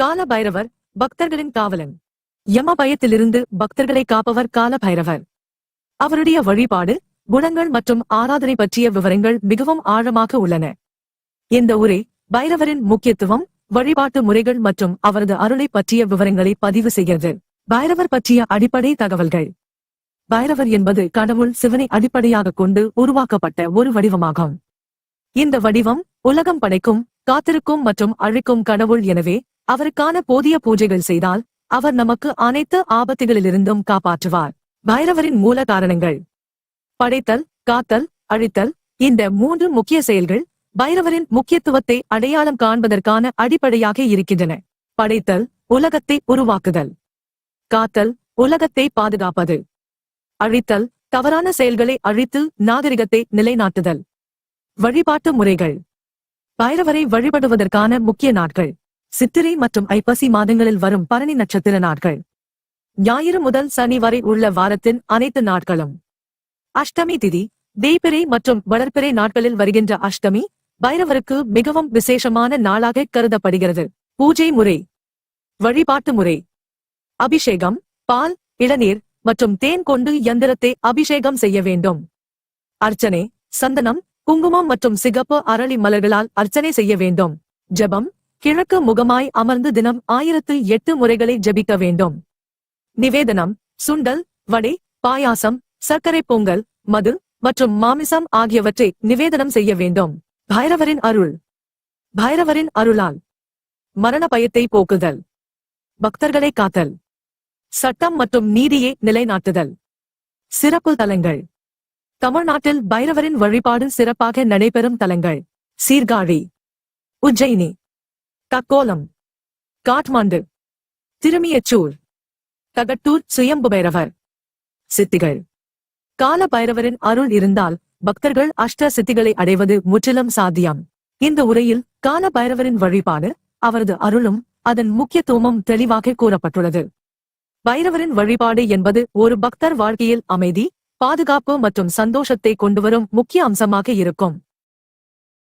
கால பைரவர் பக்தர்களின் காவலன். யம பயத்திலிருந்து பக்தர்களை காப்பவர் கால பைரவர் அவருடைய வழிபாடு குணங்கள் மற்றும் ஆராதனை பற்றிய விவரங்கள் மிகவும் ஆழமாக உள்ளன. இந்த உரை பைரவரின் முக்கியத்துவம் வழிபாட்டு முறைகள் மற்றும் அவரது அருளை பற்றிய விவரங்களை பதிவு செய்கிறது. பைரவர் பற்றிய அடிப்படை தகவல்கள். பைரவர் என்பது கடவுள் சிவனை அடிப்படையாக கொண்டு உருவாக்கப்பட்ட ஒரு வடிவமாகும். இந்த வடிவம் உலகம் படைக்கும் காத்திருக்கும் மற்றும் அழிக்கும் கடவுள் எனவே அவருக்கான போதிய பூஜைகள் செய்தால் அவர் நமக்கு அனைத்து ஆபத்துகளிலிருந்தும் காப்பாற்றுவார். பைரவரின் மூல காரணங்கள். படைத்தல் காத்தல் அழித்தல் இந்த மூன்று முக்கிய செயல்கள் பைரவரின் முக்கியத்துவத்தை அடையாளம் காண்பதற்கான அடிப்படையாக இருக்கின்றன. படைத்தல் உலகத்தை உருவாக்குதல். காத்தல் உலகத்தை பாதுகாப்பது. அழித்தல் தவறான செயல்களை அழித்து நாகரிகத்தை நிலைநாட்டுதல். வழிபாட்டு முறைகள். பைரவரை வழிபடுவதற்கான முக்கிய நாட்கள். சித்திரை மற்றும் ஐப்பசி மாதங்களில் வரும் பரணி நட்சத்திர நாட்கள். ஞாயிறு முதல் சனி வரை உள்ள வாரத்தின் அனைத்து நாட்களும். அஷ்டமி திதி தேய்பிரை மற்றும் வளர்ப்பிறை நாட்களில் வருகின்ற அஷ்டமி பைரவருக்கு மிகவும் விசேஷமான நாளாக கருதப்படுகிறது. பூஜை முறை. வழிபாட்டு முறை. அபிஷேகம் பால் இளநீர் மற்றும் தேன் கொண்டு யந்திரத்தை அபிஷேகம் செய்ய வேண்டும். அர்ச்சனை சந்தனம் குங்குமம் மற்றும் சிகப்பு அரளி மலர்களால் அர்ச்சனை செய்ய வேண்டும். ஜெபம் கிழக்கு முகமாய் அமர்ந்து தினம் ஆயிரத்து எட்டு முறைகளை ஜெபிக்க வேண்டும். நிவேதனம் சுண்டல் வடை பாயாசம் சர்க்கரை பொங்கல் மது மற்றும் மாமிசம் ஆகியவற்றை நிவேதனம் செய்ய வேண்டும். பைரவரின் அருள். பைரவரின் அருளால். மரண பயத்தை போக்குதல். பக்தர்களை காத்தல். சட்டம் மற்றும் நீதியை நிலைநாட்டுதல். சிறப்பு தலங்கள். தமிழ்நாட்டில் பைரவரின் வழிபாடு சிறப்பாக நடைபெறும் தலங்கள். சீர்காழி. உஜ்ஜயினி. தக்கோலம். காட்மாண்டு. திருமியச்சூர். தகட்டூர் சுயம்பு பைரவர் சித்திகள். கால பைரவரின் அருள் இருந்தால் பக்தர்கள் அஷ்ட சித்திகளை அடைவது முற்றிலும் சாத்தியம். இந்த உரையில் கால பைரவரின் வழிபாடு அவரது அருளும் அதன் முக்கியத்துவமும் தெளிவாக கூறப்பட்டுள்ளது. பைரவரின் வழிபாடு என்பது ஒரு பக்தர் வாழ்க்கையில் அமைதி பாதுகாப்பு மற்றும் சந்தோஷத்தை கொண்டுவரும் முக்கிய அம்சமாக இருக்கும்.